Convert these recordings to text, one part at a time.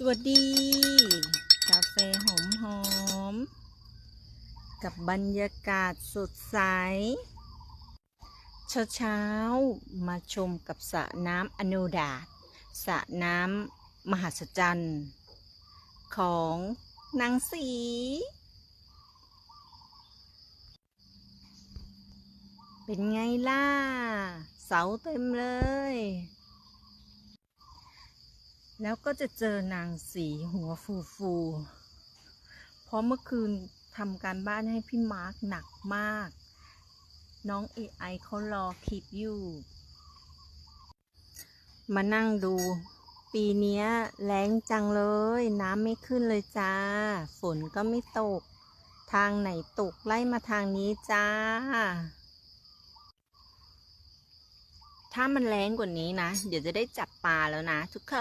สวัสดี กาแฟหอมหอมๆกับบรรยากาศสดใส เช้าเช้าๆมาชมกับสระน้ำอโนดาตสระน้ำมหัศจรรย์ ของนางสี เป็นไงล่ะ เสาเต็มเลย แล้วก็จะเจอนางสีหัวฟูฟูเพราะเมื่อคืนทำการบ้านให้พี่มาร์กหนักมาก น้อง AI เขารอคลิปอยู่ มานั่งดู ปีนี้แรงจังเลย น้ำไม่ขึ้นเลยจ้า ฝนก็ไม่ตก ทางไหนตกไล่มาทางนี้จ้า ถ้ามันแรงกว่านี้นะ เดี๋ยวจะได้จับปลาแล้วนะทุกค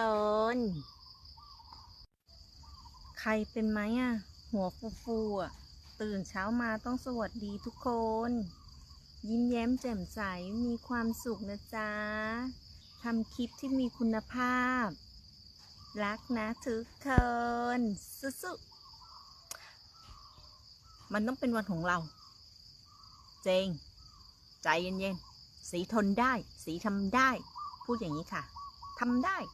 น ใครเป็นไหมอะ หัวฟูฟูอะ ตื่นเช้ามาต้องสวัสดีทุกคน ยิ้มแย้มแจ่มใส มีความสุขนะจ๊ะทำคลิปที่มีคุณภาพ รักนะทุกคนสุดๆมันต้องเป็นวันของเรา เจง ใจเย็นๆ สีทนได้ สีทำได้ พูดอย่างนี้ค่ะทำได้